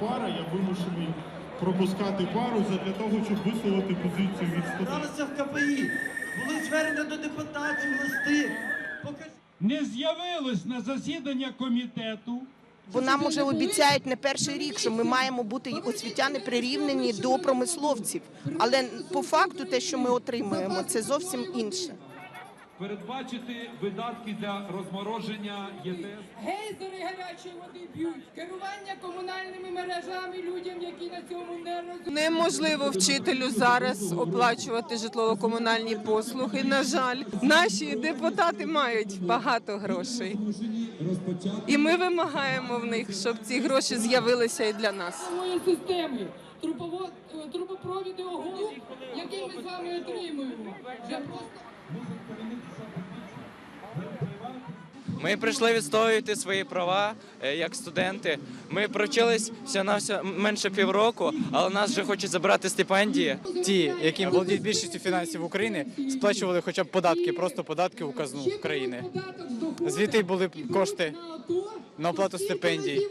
пара, я вимушений пропускати пару для того, щоб висловити позицію від студентів. Збиралися в КПІ, були звернення до депутатів листи. Покажіть. не з'явилось на засідання комітету. Бо нам уже обіцяють не перший рік, що ми маємо бути освітяни прирівнені до промисловців. Але по факту те, що ми отримуємо, це зовсім інше. Передбачити видатки для розмороження ЄТС. Гейзери гарячої води б'ють, керування комунальними мережами людям, які на цьому не розуміють. Неможливо вчителю зараз оплачувати житлово-комунальні послуги. На жаль, наші депутати мають багато грошей. І ми вимагаємо в них, щоб ці гроші з'явилися і для нас. Системи е, трубопровіди ОГУ, які ми з вами отримуємо. Вже просто Ми прийшли відстоювати свої права е, як студенти. Ми провчились все на все менше півроку, але нас вже хочуть забрати стипендії. ті, які володіють більшістю фінансів України, сплачували хоча б податки, просто податки у казну України. Звідти були кошти на оплату стипендій.